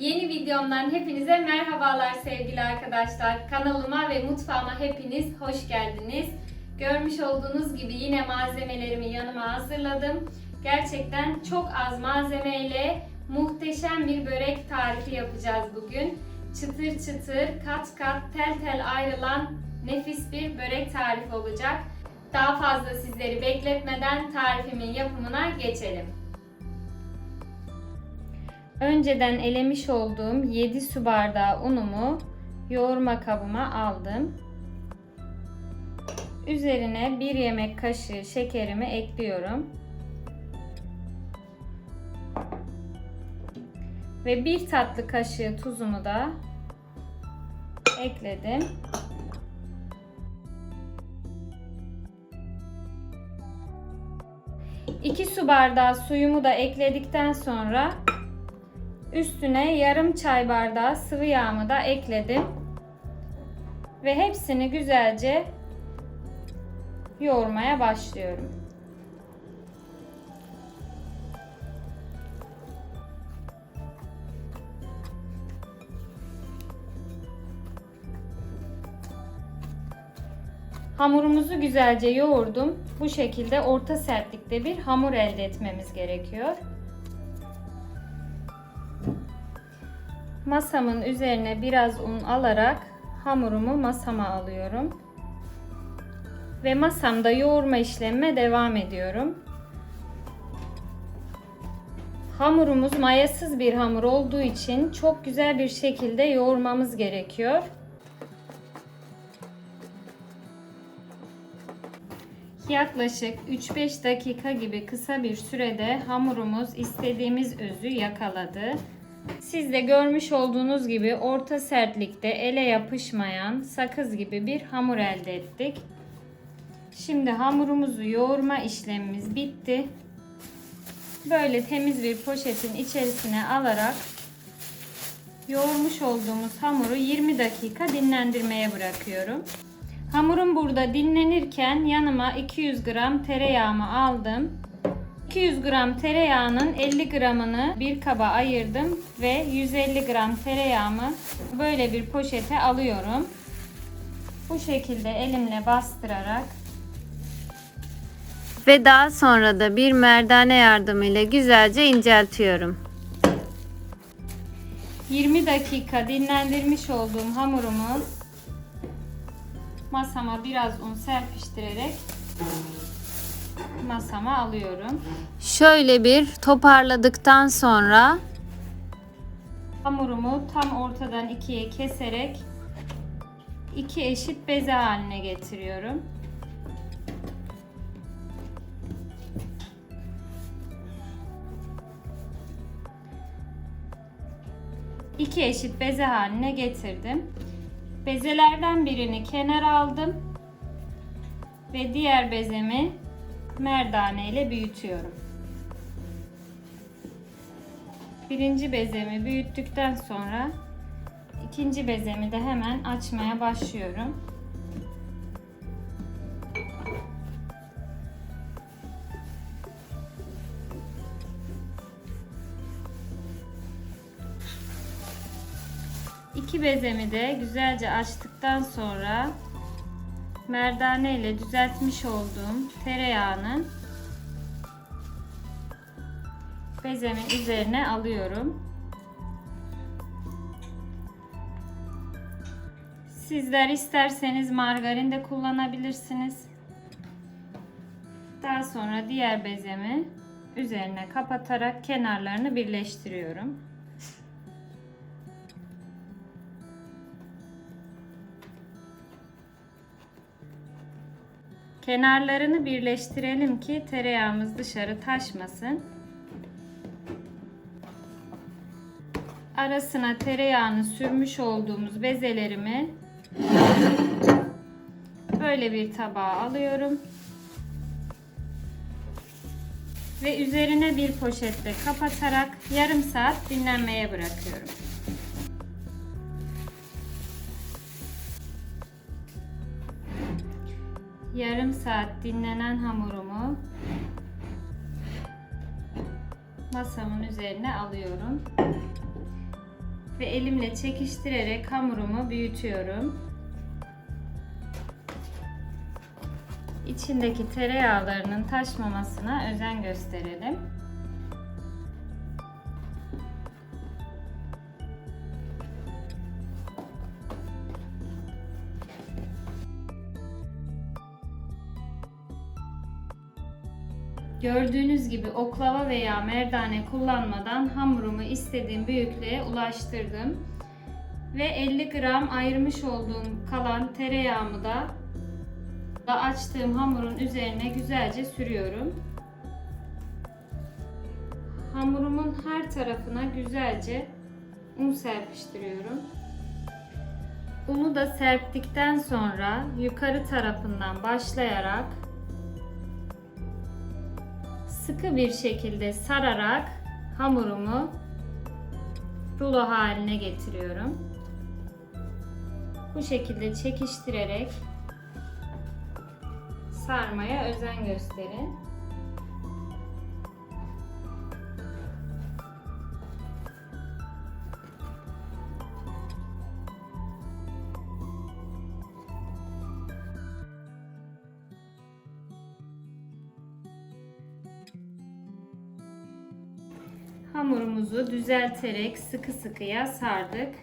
Yeni videomdan hepinize merhabalar sevgili arkadaşlar. Kanalıma ve mutfağıma hepiniz hoş geldiniz. Görmüş olduğunuz gibi yine malzemelerimi yanıma hazırladım. Gerçekten çok az malzemeyle muhteşem bir börek tarifi yapacağız bugün. Çıtır çıtır, kat kat, tel tel ayrılan nefis bir börek tarifi olacak. Daha fazla sizleri bekletmeden tarifimin yapımına geçelim. Önceden elemiş olduğum 7 su bardağı unumu yoğurma kabıma aldım. Üzerine 1 yemek kaşığı şekerimi ekliyorum. Ve 1 tatlı kaşığı tuzumu da ekledim. İki su bardağı suyumu da ekledikten sonra Üstüne yarım çay bardağı sıvı yağımı da ekledim. Ve hepsini güzelce yoğurmaya başlıyorum. Hamurumuzu güzelce yoğurdum. Bu şekilde orta sertlikte bir hamur elde etmemiz gerekiyor. Masamın üzerine biraz un alarak hamurumu masama alıyorum. Ve masamda yoğurma işlemime devam ediyorum. Hamurumuz mayasız bir hamur olduğu için çok güzel bir şekilde yoğurmamız gerekiyor. Yaklaşık 3-5 dakika gibi kısa bir sürede hamurumuz istediğimiz özü yakaladı. Siz de görmüş olduğunuz gibi orta sertlikte ele yapışmayan sakız gibi bir hamur elde ettik. Şimdi hamurumuzu yoğurma işlemimiz bitti. Böyle temiz bir poşetin içerisine alarak yoğurmuş olduğumuz hamuru 20 dakika dinlendirmeye bırakıyorum. Hamurum burada dinlenirken yanıma 200 gram tereyağımı aldım. 200 gram tereyağının 50 gramını bir kaba ayırdım ve 150 gram tereyağımı böyle bir poşete alıyorum. Bu şekilde elimle bastırarak ve daha sonra da bir merdane yardımıyla güzelce inceltiyorum. 20 dakika dinlendirmiş olduğum hamurumu masama biraz un serpiştirerek masama alıyorum. Şöyle bir toparladıktan sonra hamurumu tam ortadan ikiye keserek iki eşit beze haline getiriyorum. İki eşit beze haline getirdim. Bezelerden birini kenar aldım ve diğer bezemi merdane ile büyütüyorum. Birinci bezemi büyüttükten sonra ikinci bezemi de hemen açmaya başlıyorum. İki bezemi de güzelce açtıktan sonra merdane ile düzeltmiş olduğum tereyağını bezemin üzerine alıyorum. Sizler isterseniz margarin de kullanabilirsiniz. Daha sonra diğer bezemi üzerine kapatarak kenarlarını birleştiriyorum. Kenarlarını birleştirelim ki tereyağımız dışarı taşmasın. Arasına tereyağını sürmüş olduğumuz bezelerimi böyle bir tabağa alıyorum. Ve üzerine bir poşetle kapatarak yarım saat dinlenmeye bırakıyorum. Yarım saat dinlenen hamurumu masamın üzerine alıyorum. ve elimle çekiştirerek hamurumu büyütüyorum. İçindeki tereyağlarının taşmamasına özen gösterelim. Gördüğünüz gibi oklava veya merdane kullanmadan hamurumu istediğim büyüklüğe ulaştırdım. Ve 50 gram ayırmış olduğum kalan tereyağımı da da açtığım hamurun üzerine güzelce sürüyorum. Hamurumun her tarafına güzelce un serpiştiriyorum. Unu da serptikten sonra yukarı tarafından başlayarak sıkı bir şekilde sararak hamurumu rulo haline getiriyorum. Bu şekilde çekiştirerek sarmaya özen gösterin. Hamurumuzu düzelterek sıkı sıkıya sardık.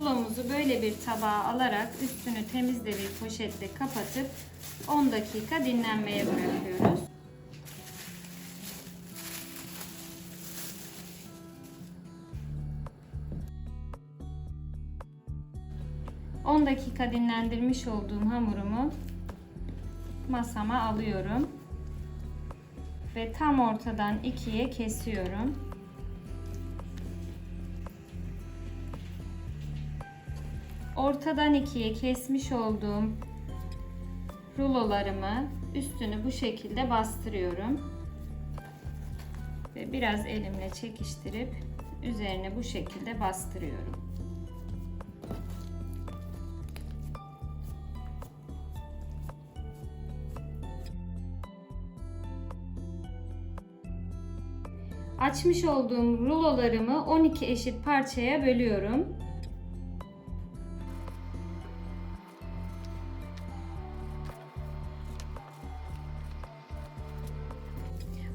Rulomuzu böyle bir tabağa alarak üstünü temizle bir poşetle kapatıp 10 dakika dinlenmeye bırakıyoruz. ...10 dakika dinlendirmiş olduğum hamurumu masama alıyorum. Ve tam ortadan ikiye kesiyorum. ortadan ikiye kesmiş olduğum rulolarımı üstünü bu şekilde bastırıyorum. Ve biraz elimle çekiştirip üzerine bu şekilde bastırıyorum. Açmış olduğum rulolarımı 12 eşit parçaya bölüyorum.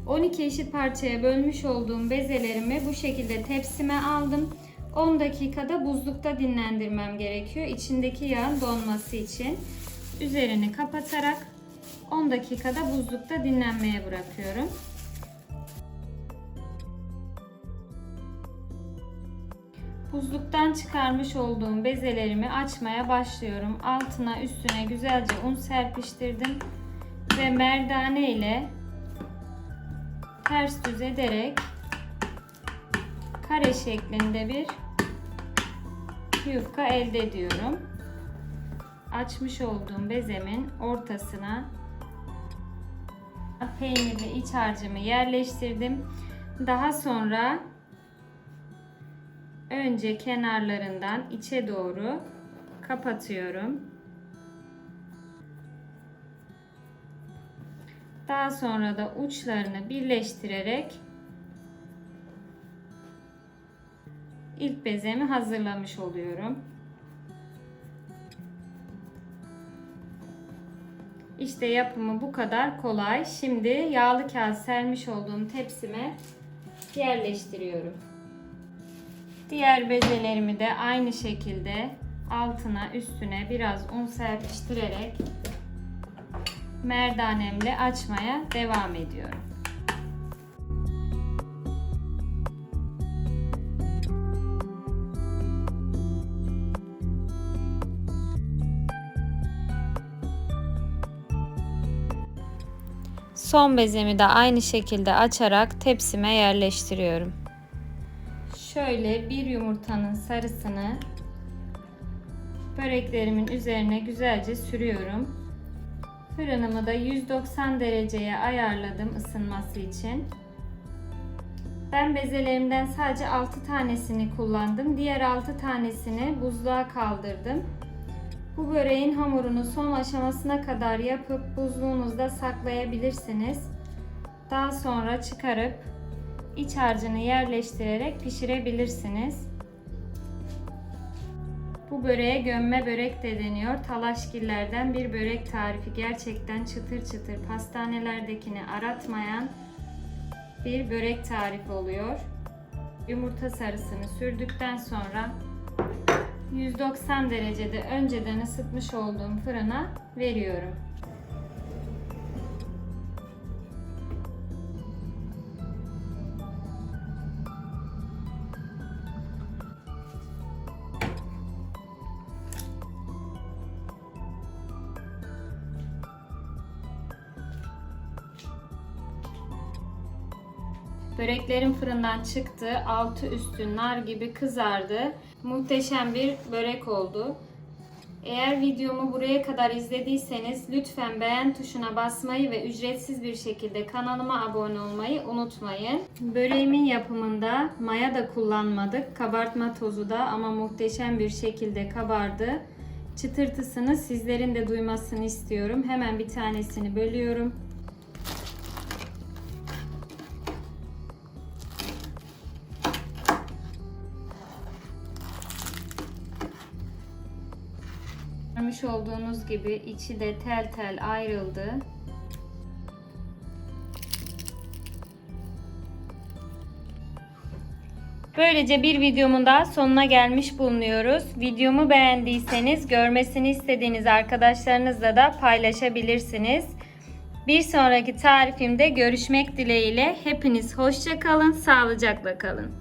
12 eşit parçaya bölmüş olduğum bezelerimi bu şekilde tepsime aldım. 10 dakikada buzlukta dinlendirmem gerekiyor. İçindeki yağın donması için. Üzerini kapatarak 10 dakikada buzlukta dinlenmeye bırakıyorum. Buzluktan çıkarmış olduğum bezelerimi açmaya başlıyorum. Altına üstüne güzelce un serpiştirdim ve merdane ile ters düz ederek kare şeklinde bir yufka elde ediyorum. Açmış olduğum bezemin ortasına peynirli iç harcımı yerleştirdim. Daha sonra önce kenarlarından içe doğru kapatıyorum. Daha sonra da uçlarını birleştirerek ilk bezemi hazırlamış oluyorum. İşte yapımı bu kadar kolay. Şimdi yağlı kağıt sermiş olduğum tepsime yerleştiriyorum. Diğer bezelerimi de aynı şekilde altına üstüne biraz un serpiştirerek merdanemle açmaya devam ediyorum. Son bezemi de aynı şekilde açarak tepsime yerleştiriyorum. Şöyle bir yumurtanın sarısını böreklerimin üzerine güzelce sürüyorum. Fırınımı da 190 dereceye ayarladım ısınması için. Ben bezelerimden sadece 6 tanesini kullandım. Diğer 6 tanesini buzluğa kaldırdım. Bu böreğin hamurunu son aşamasına kadar yapıp buzluğunuzda saklayabilirsiniz. Daha sonra çıkarıp iç harcını yerleştirerek pişirebilirsiniz. Bu böreğe gömme börek de deniyor. Talaşgillerden bir börek tarifi. Gerçekten çıtır çıtır pastanelerdekini aratmayan bir börek tarifi oluyor. Yumurta sarısını sürdükten sonra 190 derecede önceden ısıtmış olduğum fırına veriyorum. Böreklerim fırından çıktı. Altı üstü nar gibi kızardı. Muhteşem bir börek oldu. Eğer videomu buraya kadar izlediyseniz lütfen beğen tuşuna basmayı ve ücretsiz bir şekilde kanalıma abone olmayı unutmayın. Böreğimin yapımında maya da kullanmadık. Kabartma tozu da ama muhteşem bir şekilde kabardı. Çıtırtısını sizlerin de duymasını istiyorum. Hemen bir tanesini bölüyorum. Olduğunuz gibi içi de tel tel ayrıldı. Böylece bir videomun daha sonuna gelmiş bulunuyoruz. Videomu beğendiyseniz görmesini istediğiniz arkadaşlarınızla da paylaşabilirsiniz. Bir sonraki tarifimde görüşmek dileğiyle hepiniz hoşça kalın, sağlıcakla kalın.